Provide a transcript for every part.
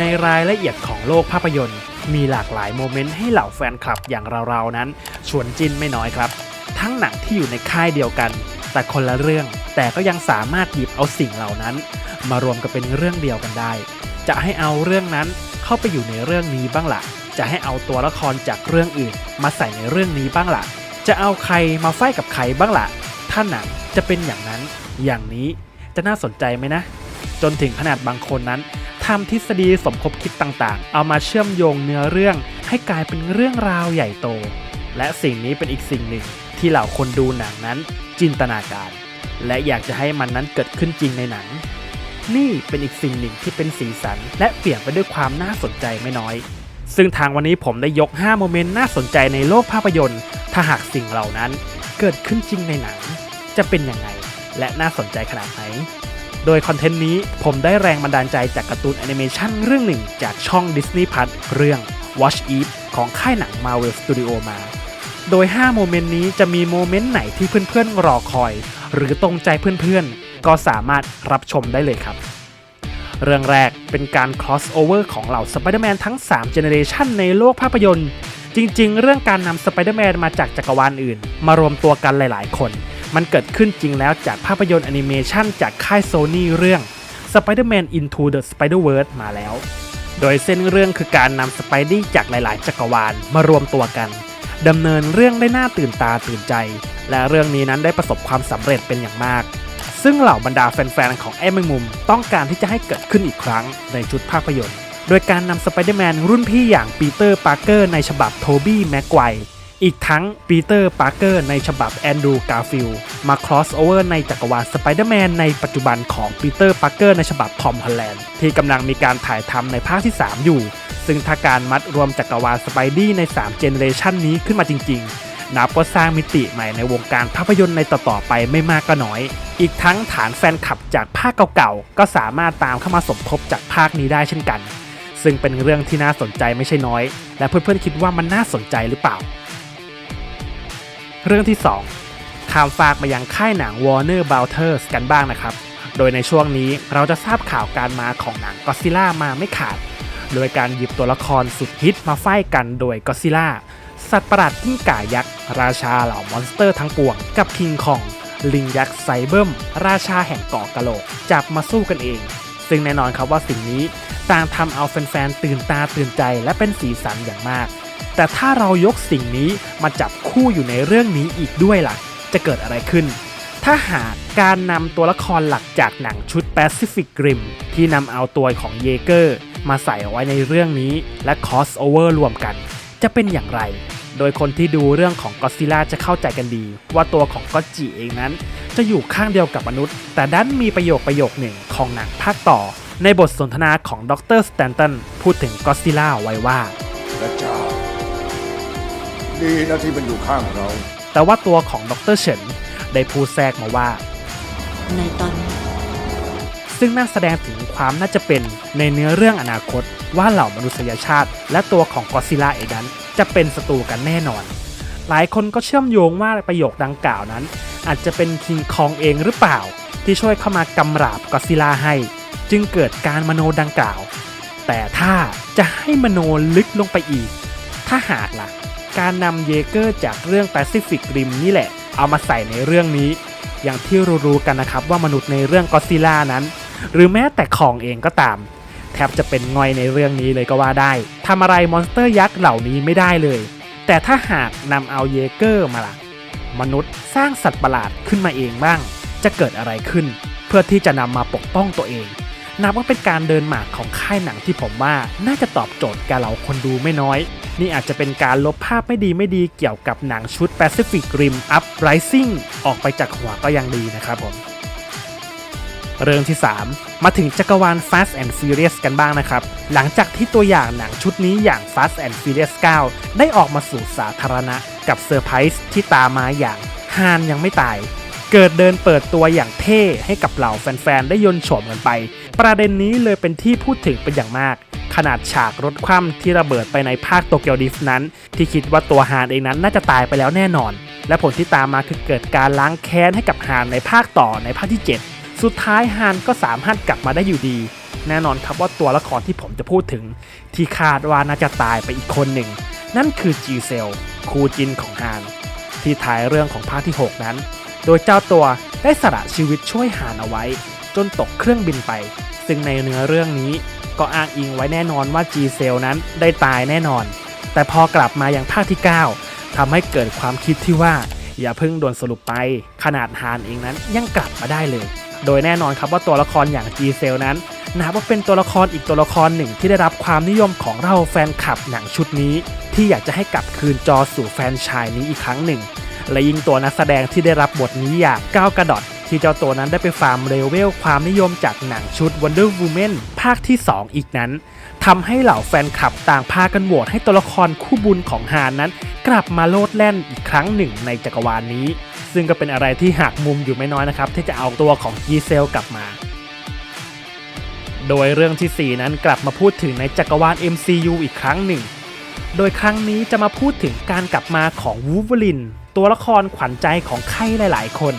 ในรายละเอียดของโลกภาพยนตร์ มีหลากหลายโมเมนต์ให้เหล่าแฟนคลับอย่างเราๆนั้นชวนจินไม่น้อยครับ ทั้งหนังที่อยู่ในค่ายเดียวกัน แต่คนละเรื่อง แต่ก็ยังสามารถหยิบเอาสิ่งเหล่านั้น มารวมกันเป็นเรื่องเดียวกันได้ จะให้เอาเรื่องนั้นเข้าไปอยู่ในเรื่องนี้บ้างละ่ะ จะให้เอาตัวละครจากเรื่องอื่น มาใส่ในเรื่องนี้บ้างละ่ะ จะเอาใครมาไฟกับใครบ้างละ่ะ ถ้าหนังจะเป็นอย่างนั้น อย่างนี้จะน่าสนใจไหมนะ จนถึงขนาดบางคนนั้น ทำทฤษฎีสมคบคิดต่างๆ เอามาเชื่อมโยงเนื้อเรื่องให้กลายเป็นเรื่องราวใหญ่โต และสิ่งนี้เป็นอีกสิ่งหนึ่งที่เหล่าคนดูหนังนั้นจินตนาการ และอยากจะให้มันนั้นเกิดขึ้นจริงในหนัง นี่เป็นอีกสิ่งหนึ่งที่เป็นสีสัน และเปลี่ยนไปด้วยความน่าสนใจไม่น้อย ซึ่งทางวันนี้ผมได้ยก 5 โมเมนต์น่าสนใจในโลกภาพยนตร์ ถ้าหากสิ่งเหล่านั้นเกิดขึ้นจริงในหนัง จะเป็นยังไงและน่าสนใจขนาดไหน โดยคอนเทนต์นี้ผมได้แรงบันดาลใจจากการ์ตูนแอนิเมชันเรื่องหนึ่งจากช่อง Disney Plus เรื่อง Watch Eve ของค่ายหนัง Marvel Studio มา โดย 5 โมเมนต์นี้จะมีโมเมนต์ไหนที่เพื่อนๆรอคอย หรือตรงใจเพื่อนๆ ก็สามารถรับชมได้เลยครับ เรื่องแรกเป็นการ crossover ของเหล่าสไปเดอร์แมนทั้ง 3 generation ในโลกภาพยนตร์ จริงๆ เรื่องการนำสไปเดอร์แมนมาจากจักรวาลอื่น มารวมตัวกันหลายๆ คน มันเกิดขึ้นจริงแล้วจากภาพยนตร์แอนิเมชันจากค่ายโซนี่เรื่อง Spider-Man Into the Spider-Verse มาแล้ว โดยเส้นเรื่องคือการนำสไปดี้จากหลาย ๆ จักรวาลมารวมตัวกันดำเนินเรื่องได้น่าตื่นตาตื่นใจ และเรื่องนี้นั้นได้ประสบความสำเร็จเป็นอย่างมาก ซึ่งเหล่าบรรดาแฟน ๆ ของไอ้แมงมุมต้องการที่จะให้เกิดขึ้นอีกครั้งในชุดภาพยนตร์ โดยการนำสไปเดอร์แมนรุ่นพี่อย่างปีเตอร์ปาร์เกอร์ในฉบับโทบี้แม็กไกว อีกทั้งปีเตอร์ปาร์เกอร์ในฉบับแอนดรูกาฟิลมาครอสโอเวอร์ในจักรวาลสไปเดอร์แมนในปัจจุบันของปีเตอร์ปาร์เกอร์ในฉบับทอมฮอลแลนด์ที่กำลังมีการถ่ายทำในภาคที่ 3 อยู่ ซึ่งถ้าการมัดรวมจักรวาลสไปดี้ใน3เจเนเรชันนี้ขึ้นมาจริงๆ นับว่าสร้างมิติใหม่ในวงการภาพยนตร์ในต่อๆไปไม่มากก็น้อย อีกทั้งฐานแฟนคลับจากภาคเก่าๆก็สามารถตามเข้ามาสมทบจากภาคนี้ได้เช่นกัน ซึ่งเป็นเรื่องที่น่าสนใจไม่ใช่น้อย และเพื่อนๆคิดว่ามันน่าสนใจหรือเปล่า เรื่องที่ 2ข้ามฝากมายังค่ายหนัง Warner Brothers กันบ้างนะครับ โดยในช่วงนี้เราจะทราบข่าวการมาของหนัง Godzilla มาไม่ขาด โดยการหยิบตัวละครสุดฮิตมาไฟกันโดย Godzilla สัตว์ประหลาดกิ้งก่ายักษ์ ราชาเหล่ามอนสเตอร์ทั้งปวง กับคิงคอง ลิงยักษ์ไซเบิมราชาแห่งเกาะกะโหลก จับมาสู้กันเอง ซึ่งแน่นอนครับว่าสิ่งนี้ต่างทำเอาแฟนๆตื่นตาตื่นใจและเป็นสีสันอย่างมาก แต่ถ้าเรายกสิ่งนี้มาจับคู่อยู่ในเรื่องนี้อีกด้วยล่ะ จะเกิดอะไรขึ้น ถ้าหากการนำตัวละครหลักจากหนังชุด Pacific Rim ที่นำเอาตัวของเยเกอร์มาใส่เอาไว้ในเรื่องนี้และ crossover รวมกัน จะเป็นอย่างไร โดยคนที่ดูเรื่องของก็ซิล่าจะเข้าใจกันดี ว่าตัวของก็จิเองนั้น จะอยู่ข้างเดียวกับมนุษย์ แต่ดันมีประโยคประโยคหนึ่งของหนังภาคต่อ ในบทสนทนาของดรสแตนตันพูดถึงก็ซิล่าไว้ว่าพระเจ้า ดีนะที่มันอยู่ข้างเรา แต่ว่าตัวของดรเฉินได้พูดแทรกมาว่า ในตอนนี้ซึ่งน่าแสดงถึงความน่าจะเป็นในเนื้อเรื่องอนาคต ว่าเหล่ามนุษยชาติ และตัวของกอซิล่าเองนั้น จะเป็นศัตรูกันแน่นอน หลายคนก็เชื่อมโยงว่าประโยคดังกล่าวนั้น อาจจะเป็นคิงคองเองหรือเปล่า ที่ช่วยเข้ามากำราบกอซิล่าให้ จึงเกิดการมโนดังกล่าว แต่ถ้าจะให้มโนลึกลงไปอีก ถ้าหากล่ะ การนำเยเกอร์จากเรื่อง Pacific Rim นี่แหละ เอามาใส่ในเรื่องนี้ อย่างที่รู้ๆกันนะครับว่ามนุษย์ในเรื่องก็ซิล่านั้น หรือแม้แต่ของเองก็ตาม แทบจะเป็นงอยในเรื่องนี้เลยก็ว่าได้ทำอะไรมอนสเตอร์ยักษ์เหล่านี้ไม่ได้เลย แต่ถ้าหากนำเอาเยเกอร์มาล่ะมนุษย์สร้างสัตว์ประหลาดขึ้นมาเองบ้าง จะเกิดอะไรขึ้น เพื่อที่จะนำมาปกป้องตัวเองนับว่าเป็นการเดินหมากของค่ายหนังที่ผมว่าน่าจะตอบโจทย์แกเราคนดูไม่น้อย นี่อาจจะเป็นการลบภาพไม่ดีไม่ดีเกี่ยวกับหนังชุด Pacific Rim Uprising ออกไปจากหัวก็ยังดีนะครับผม เรื่องที่ 3 มาถึงจักรวาล Fast and Furious กันบ้างนะครับ หลังจากที่ตัวอย่างหนังชุดนี้อย่าง Fast and Furious 9 ได้ออกมาสู่สาธารณะกับเซอร์ไพรส์ที่ตามมาอย่างฮานยังไม่ตายเกิดเดินเปิดตัวอย่างเท่ให้กับเหล่าแฟนๆ ได้ยนโฉมกันไป ประเด็นนี้เลยเป็นที่พูดถึงเป็นอย่างมาก ขนาดฉากรถคว่ำที่ระเบิดไปในภาคโตเกียวดิฟนั้น ที่คิดว่าตัวฮานเองนั้นน่าจะตายไปแล้วแน่นอน และผลที่ตามมาคือเกิดการล้างแค้นให้กับฮานในภาคต่อในภาคที่ 7 สุดท้ายฮานก็สามารถกลับมาได้อยู่ดี แน่นอนครับว่าตัวละครที่ผมจะพูดถึง ที่คาดว่าน่าจะตายไปอีกคนหนึ่ง นั่นคือจีเซลคูจินของฮานที่ท้ายเรื่องของภาคที่ 6 นั้น โดยเจ้าตัวได้สละชีวิตช่วยฮานเอาไว้ จนตกเครื่องบินไป ซึ่งในเนื้อเรื่องนี้ ก็อ้างอิงไว้แน่นอนว่าจีเซลนั้นได้ตายแน่นอน แต่พอกลับมาอย่างภาคที่ 9ทำให้เกิดความคิดที่ว่า อย่าเพิ่งด่วนสรุปไป ขนาดฮานเองนั้นยังกลับมาได้เลย โดยแน่นอนครับว่าตัวละครอย่างจีเซลนั้นนับว่าเป็นตัวละครอีกตัวละครหนึ่งที่ได้รับความนิยมของเราแฟนคลับหนังชุดนี้ ที่อยากจะให้กลับคืนจอสู่แฟนชายนี้อีกครั้งหนึ่ง และยิ่งตัวนักแสดงที่ได้รับบทนี้อย่างก้าวกระดอด ที่เจ้าตัวนั้นได้ไปฟาร์มเลเวลความนิยมจากหนังชุด Wonder Woman ภาคที่ 2 อีกนั้นทำให้เหล่าแฟนคลับต่างพากันโหวตให้ตัวละครคู่บุญของฮานนั้น กลับมาโลดแล่นอีกครั้งหนึ่งในจักรวาลนี้ ซึ่งก็เป็นอะไรที่หักมุมอยู่ไม่น้อยนะครับ ที่จะเอาตัวของจีเซลกลับมา โดยเรื่องทีสี่ 4 นั้นกลับมาพูดถึงในจักรวาล MCU อีกครั้งหนึ่ง โดยครั้งนี้จะมาพูดถึงการกลับมาของวูฟเวอริน ตัวละครขวัญใจของใครหลาย ๆ คน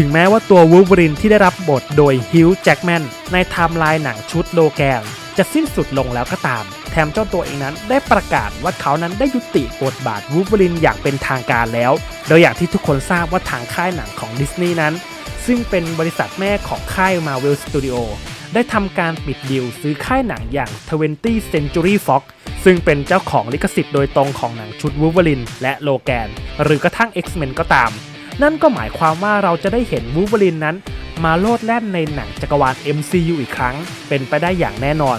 ถึงแม้ว่าตัววูฟเวอรินที่ได้รับบทโดยฮิวจ์แจ็กแมนในไทม์ไลน์หนังชุดโลแกน จะสิ้นสุดลงแล้วก็ตาม แถมเจ้าตัวเองนั้นได้ประกาศว่าเขานั้นได้ยุติบทบาทวูฟเวอรินอย่างเป็นทางการแล้ว โดยอย่างที่ทุกคนทราบว่าทางค่ายหนังของดิสนีย์นั้น ซึ่งเป็นบริษัทแม่ของค่าย Marvel Studio ได้ทำการปิดดีลซื้อค่ายหนังอย่าง 20 Century Fox ซึ่งเป็นเจ้าของลิขสิทธิ์โดยตรงของหนังชุด Wolverine และโลแกน หรือกระทั่ง X-Men ก็ตาม นั่นก็หมายความว่าเราจะได้เห็น Wolverine นั้น มาโลดแล่นในหนังจักรวาล MCU อีกครั้ง เป็นไปได้อย่างแน่นอน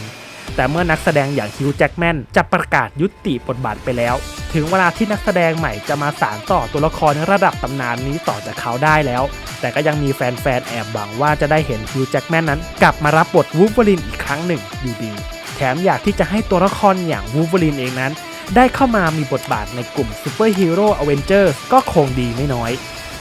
แต่เมื่อนักแสดงอย่างฮิวจ์แจ็กแมนจะประกาศยุติบทบาทไปแล้ว ถึงเวลาที่นักแสดงใหม่จะมาสานต่อตัวละครระดับตำนานนี้ต่อจากเขาได้แล้ว แต่ก็ยังมีแฟนๆแอบหวังว่าจะได้เห็นฮิวจ์แจ็กแมนนั้น กลับมารับบทวูฟเวอรินอีกครั้งหนึ่งอยู่ดีแถมอยากที่จะให้ตัวละครอย่างวูฟเวอรินเองนั้นได้เข้ามามีบทบาทในกลุ่มซูเปอร์ฮีโร่อเวนเจอร์ก็คงดีไม่น้อย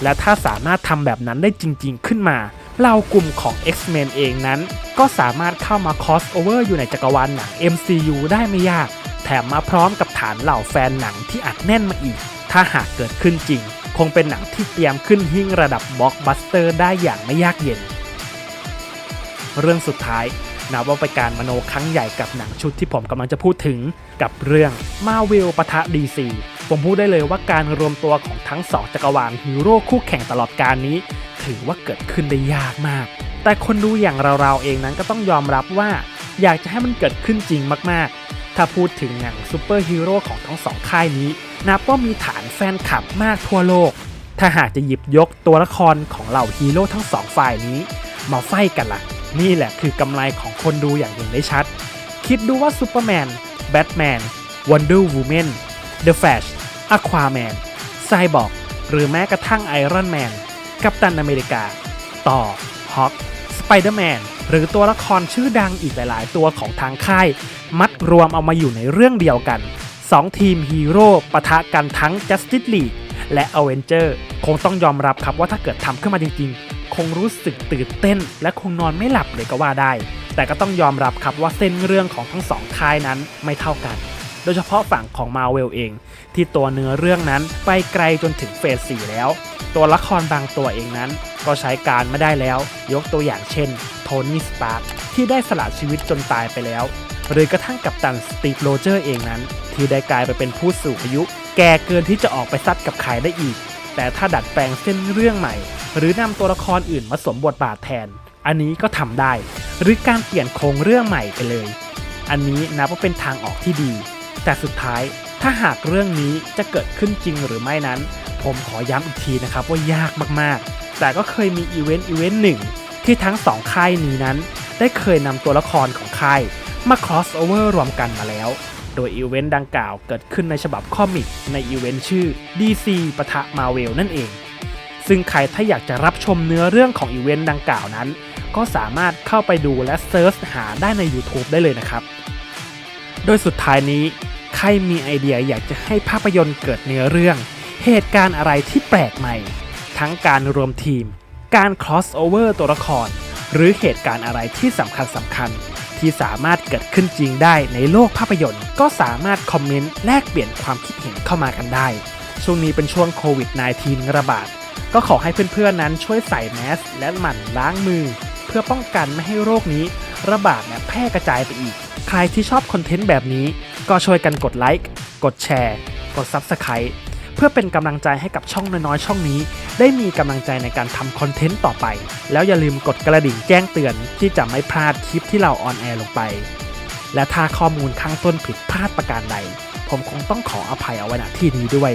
และถ้าสามารถทำแบบนั้นได้จริง ๆ ขึ้นมาเรากลุ่มของ X-Men เองนั้น ก็สามารถเข้ามา cross over อยู่ในจักรวาลหนัง MCU ได้ไม่ยาก แถมมาพร้อมกับฐานเหล่าแฟนหนังที่อัดแน่นมาอีก ถ้าหากเกิดขึ้นจริง คงเป็นหนังที่เตรียมขึ้นหิ้งระดับบล็อกบัสเตอร์ได้อย่างไม่ยากเย็น เรื่องสุดท้ายนับว่าเป็นการมโนครั้งใหญ่กับหนังชุดที่ผมกำลังจะพูดถึงกับเรื่องมาเวลปะทะ DC ผมพูดได้เลยว่าการรวมตัวของทั้งสองจักรวาลฮีโร่คู่แข่งตลอดการนี้ ถือว่าเกิดขึ้นได้ยากมาก แต่คนดูอย่างเราๆเองนั้นก็ต้องยอมรับว่า อยากจะให้มันเกิดขึ้นจริงมากๆ ถ้าพูดถึงหนังซูเปอร์ฮีโร่ของทั้งสองค่ายนี้นับว่ามีฐานแฟนคลับมากทั่วโลก ถ้าหากจะหยิบยกตัวละครของเหล่าฮีโร่ทั้งสองฝ่ายนี้ มาไฟกันละ่ะ นี่แหละคือกำไรของคนดูอย่างเห็นได้ชัด คิดดูว่าซูเปอร์แมน แบทแมนวันเดอร์วูแมน เดอะแฟชอควาแมนไซบอร์กหรือแม้กระทั่งไอรอนแมนกัปตันอเมริกา ต่อฮอ k สไปเดอร์แมนหรือตัวละครชื่อดังอีกหลาย ๆ ตัวของทางค่าย มัดรวมเอามาอยู่ในเรื่องเดียวกัน 2 ทีมฮีโร่ปะทะกันทั้ง Justice League และ Avenger คงต้องยอมรับครับว่าถ้าเกิดทำขึ้นมาจริง ๆ คงรู้สึกตื่นเต้น และคงนอนไม่หลับเลยก็ว่าได้ แต่ก็ต้องยอมรับครับว่าเส้นเรื่องของทั้งสองค่ายนั้นไม่เท่ากัน ดยเฉพาะฝั่งของ Marvel เอง ที่ตัวเนื้อเรื่องนั้นไปไกลจนถึงเฟส4แล้ว ตัวละครบางตัวเองนั้น ก็ใช้การไม่ได้แล้ว ยกตัวอย่างเช่นโทนี่สปาร์ที่ได้สละชีวิตจนตายไปแล้ว หรือกระทั่งกับตันสตีฟโรเจอร์เองนั้น ที่ได้กลายไปเป็นผู้สูงอายุ แก่เกินที่จะออกไปซัดกับใครได้อีก แต่ถ้าดัดแปลงเส้นเรื่องใหม่ หรือนำตัวละครอื่นมาสวมบทบาทแทน อันนี้ก็ทำได้ หรือการเปลี่ยนโครงเรื่องใหม่ไปเลย อันนี้นับว่าเป็นทางออกที่ดี แต่สุดท้ายถ้าหากเรื่องนี้จะเกิดขึ้นจริงหรือไม่นั้น ผมขอย้ำอีกทีนะครับว่ายากมากๆ แต่ก็เคยมีอีเวนต์อีเวนต์หนึ่งที่ทั้งสองค่ายนี้นั้น ได้เคยนำตัวละครของค่ายมา cross over รวมกันมาแล้ว โดยอีเวนต์ดังกล่าวเกิดขึ้นในฉบับคอมิกในอีเวนต์ชื่อ DC ปะทะ Marvel นั่นเอง ซึ่งใครถ้าอยากจะรับชมเนื้อเรื่องของอีเวนต์ดังกล่าวนั้น ก็สามารถเข้าไปดูและเซิร์ชหาได้ใน YouTube ได้เลยนะครับ โดยสุดท้ายนี้ ใครมีไอเดียอยากจะให้ภาพยนตร์เกิดเนื้อเรื่อง เหตุการณ์อะไรที่แปลกใหม่ ทั้งการรวมทีม การ cross over ตัวละคร หรือเหตุการณ์อะไรที่สำคัญสำคัญที่สามารถเกิดขึ้นจริงได้ในโลกภาพยนตร์ ก็สามารถคอมเมนต์แลกเปลี่ยนความคิดเห็นเข้ามากันได้ ช่วงนี้เป็นช่วงโควิด -19 ระบาด ก็ขอให้เพื่อนๆนั้นช่วยใส่แมสและหมั่นล้างมือ เพื่อป้องกันไม่ให้โรคนี้ ระบาดเนี่ยแพร่กระจายไปอีก ใครที่ชอบคอนเทนต์แบบนี้ ก็ช่วยกันกดไลค์ กดแชร์ กด Subscribe เพื่อเป็นกำลังใจให้กับช่องน้อยๆ ช่องนี้ ได้มีกำลังใจในการทำคอนเทนต์ต่อไป แล้วอย่าลืมกดกระดิ่งแจ้งเตือนที่จะไม่พลาดคลิปที่เราออนแอร์ลงไป และถ้าข้อมูลข้างต้นผิดพลาดประการใด ผมคงต้องขออภัยเอาไว้ณที่นี้ด้วย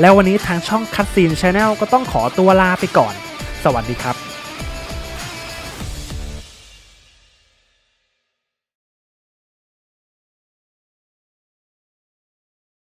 แล้ววันนี้ทางช่องคั t ซีนชาแนลก็ต้องขอตัวลาไปก่อน สวัสดีครับ